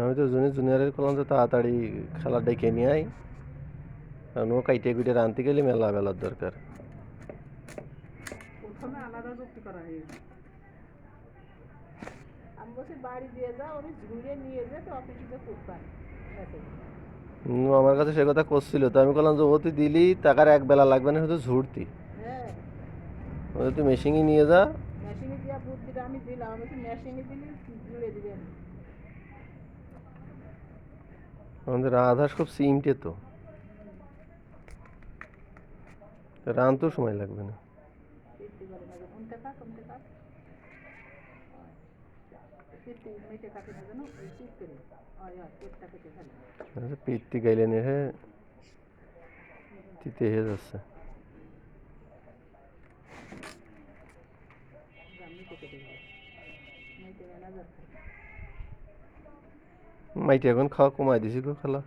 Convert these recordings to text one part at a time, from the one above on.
আমি তো জুনিয়র জুনিয়রের করলাম যে তাড়াতাড়ি খেলা ডেকে নিয়ে আই কারণ ও কাইটে কুইটে রানতে গেলে মেলা বেলার দরকার। প্রথমে আলাদা যুক্তি করা হয়েছে আমি বলছি বাড়ি দিয়ে যাও আমি ঝুড়ে নিয়ে যেতে অফিসে খুব আমার কাছে সে কথা করছিল তো আমি বললাম যে ও তুই দিলি টাকার এক বেলা লাগবে না শুধু ঝুড়তি। হ্যাঁ। ও তুই মেশিনই নিয়ে যা বুদ্ধিটা আমি দিলাম আমি মেশিনে দিলে জুড়ে দিবেন আমাদের রাধাস খুব সিমটে তো। রানতেও সময় লাগবে না। ফিরতে পারে না উনতে কাট উনতে কাট ফিরতে মেটে কাটে না জানো ওই চুপ করে হয় হয় পেটটা কেটে ফেলে আচ্ছা পিত্তি গাইলে নিয়ে হে তিতে হয়ে যাচ্ছে যা মেটে কেটে গেল মেটে ম্যানেজার মাইটি এখন খাওয়া কমাই দিছি গো খালা।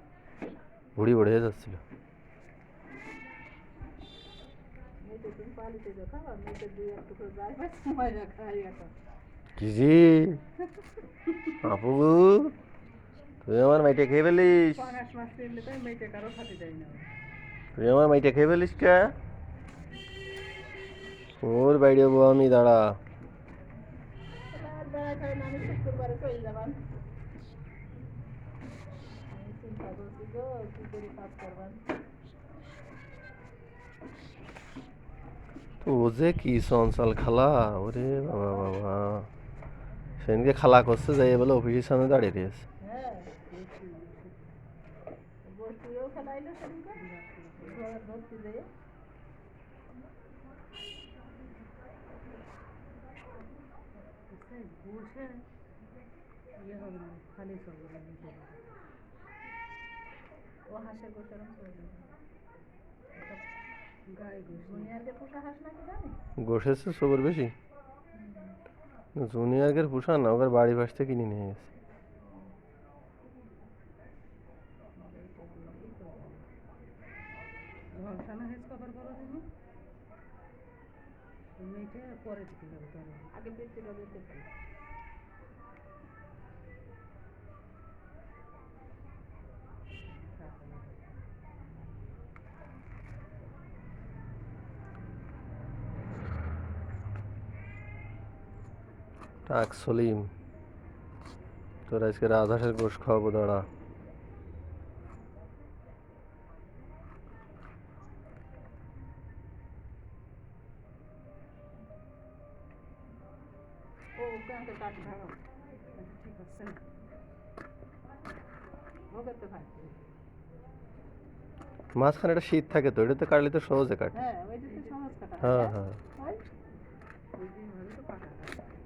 ভুড়ি বড়ে হয়ে যাচ্ছিল। এখন কিজি আপু তুই আমার মাইটে খেয়ে ফেলিস। তুই আমার মাইটে খেয়ে ফেলিস কে? ওর বাইরে বউ আমি, দাঁড়া। না আমি শুক্রবারে চলে যাবান চিন্তা করছি গো কি করে কাজ করবান তো যে কি সঞ্চাল খালা? ওরে বাবা বাবা। সেদিনকে খালা করছে, যাই বলে অফিসের সামনে দাঁড়িয়ে রয়েছে। হ্যাঁ খেলাইলো বসে ইয়ে হবে না খালি চলবে ও হাঁসের গোসরম ঘুষ গোসেছে সবর বেশি। জুনিয়রকে পুষা না ওকে বাড়ি পাশ থেকে কিনে নিয়ে গেছে। টাক সলিম তোর আজকে রাধাসের গোশ খাওয়াবো দাঁড়া। তো মাঝখানে একটা শীত থাকে তো এটাতে কাটলে তো সহজে কাটে। হ্যাঁ তো সহজ কাটা। হ্যাঁ হ্যাঁ ওই ওই দিন ভাবে তো পাকা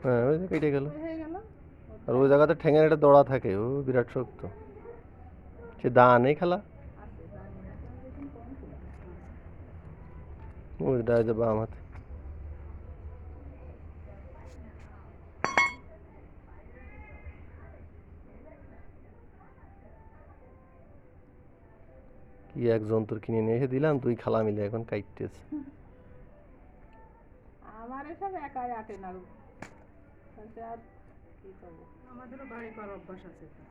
হ্যাঁ ওই যে কেটে গেল। হয়ে গেল। আর ওই জায়গাতে ঠেঙের একটা দড়া থাকে ও বিরাট শক্ত। সে দা নেই খেলা? ওইটা যে বাম হাতে। কি এক যন্ত্র কিনে নিয়ে এসে দিলাম তুই খালা মিলে এখন কাইটেছে আমার এসব একাই আটে না তাতে আর কি করব? আমাদেরও বাড়ি করার অভ্যাস আছে তো।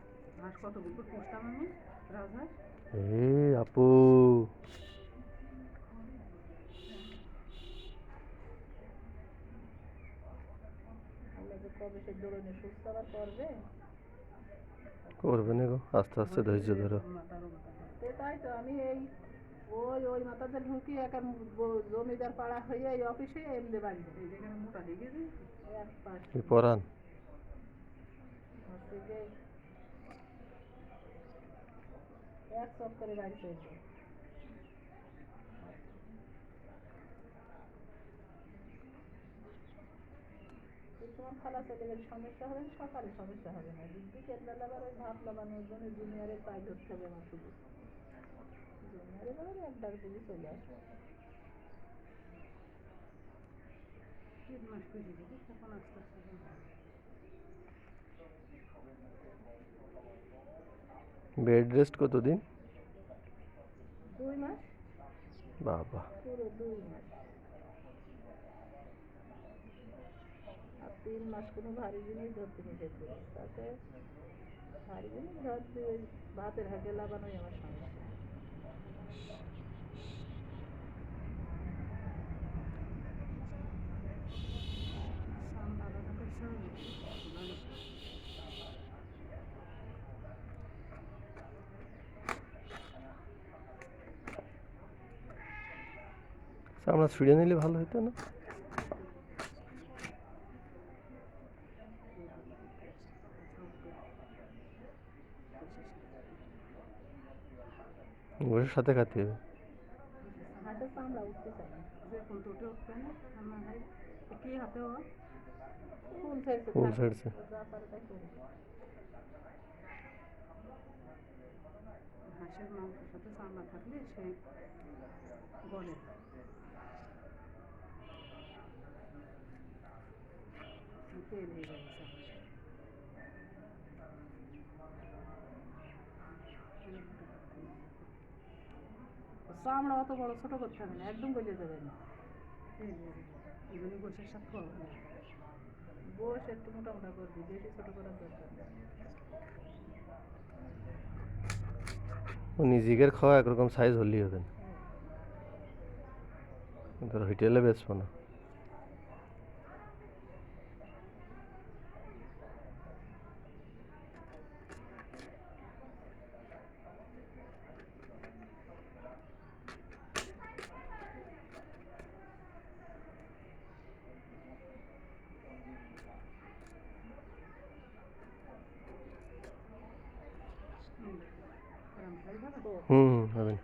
হাঁস কতগুলো পুষতাম আমি রাজহাঁস। এ আপু। করবে? করবে না গো আস্তে আস্তে ধৈর্য ধরো। তাই তো আমি এই ওই ওই মাথাতে ঢুকি এখন জমিদার পাড়া হয়ে এই অফিসে এমনি বাড়ি মোটা পরান বাড়ি চলছে তোমার খালা চলে গেলে সমস্যা হবে না? সকালে সমস্যা হবে না। বিকেল বেলা আবার ওই ভাত লাগানোর জন্য জুনিয়রের পায়ে ধরতে হবে আমার শুধু। জুনিয়রের আবার এক ডাক দিলে চলে আসবে তিন মাস পুষে দিবি তখন আস্তে আস্তে বেড রেস্ট কতদিন দুই মাস বাবা পুরো দুই মাস আর তিন তিন মাস কোনো ভারী জিনিস ধরতে নিষেধ করিস তাতে ভারী জিনিস ধরতে ওই ভাতের হাতে লাগানোই আমার সমস্যা সাম আলাদা করছে ভালো আমরা ছিঁড়ে নিলে ভালো হতো না? গোশের সাথে খাতে হবে ফুল তাই করে। হাঁসের মাংসের সাথে চামড়া থাকলে সে গলে চামড়া অত বড় ছোট করতে হবে না একদম গলে যাবে না। এগুলি যায়। গোশ একটু মোটা মোটা করবি বেশি ছোট করার দরকার উনি জিগের খাওয়া একরকম সাইজ হলেই হবে না। হোটেলে বেচবো না হুম। এরম খাই যাবে? হুম হুম হবে না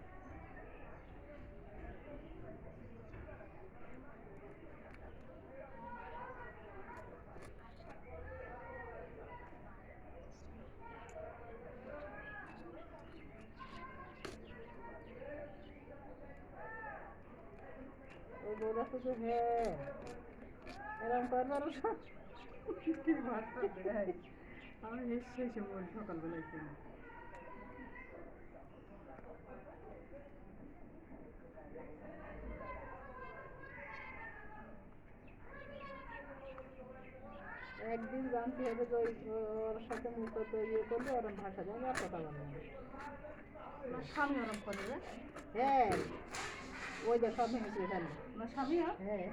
ওই বউরা শুধু হ্যাঁ এরকম করবার? আমি নিশ্চয়ই সে বলি সকালবেলায় একদিন জানতে হবে যে ওর সাথে মুখত ইয়ে করলে ওরম ভাষা যায় আর কথা বলবে না। না স্বামী ওরম করে রে হ্যাঁ। ওই যে সব ভেঙে ফেলে না স্বামী হ্যাঁ।